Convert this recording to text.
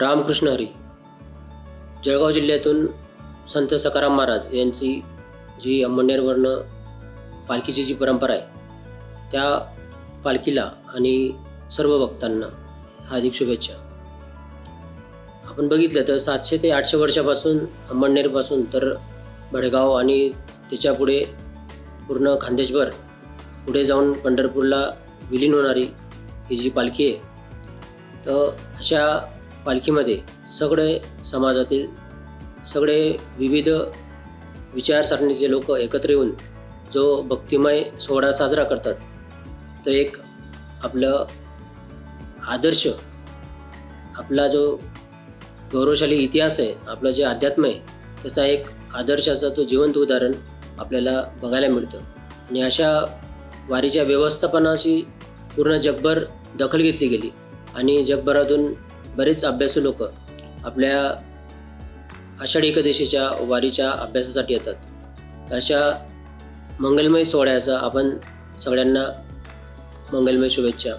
रामकृष्ण हरी जळगाव जिल्ह्यातून संत सकाराम महाराज यांची जी अंमळनेरवरनं पालखीची जी परंपरा आहे त्या पालखीला आणि सर्व भक्तांना हार्दिक शुभेच्छा. आपण बघितलं तर सातशे ते आठशे वर्षापासून अंमळनेरपासून तर भडगाव आणि त्याच्या पुढे पूर्ण खांदेशभर पुढे जाऊन पंढरपूरला विलीन होणारी ही जी पालखी आहे तर अशा पालखीमध्ये सगळे समाजातील सगळे विविध विचारसरणीचे लोक एकत्र येऊन जो भक्तिमय सोहळा साजरा करतात तर एक आपलं आदर्श आपला जो गौरवशाली इतिहास आहे आपलं जे अध्यात्म आहे त्याचा एक आदर्शाचा तो जिवंत उदाहरण आपल्याला बघायला मिळतं. आणि अशा वारीच्या व्यवस्थापनाची पूर्ण जगभर दखल घेतली गेली. आणि जगभरातून बरेच अभ्यासू लोक आपल्या आषाढी एकादशीच्या वारीच्या अभ्यासासाठी येतात. अशा मंगलमय सोहळ्याचा आपण सगळ्यांना मंगलमय शुभेच्छा.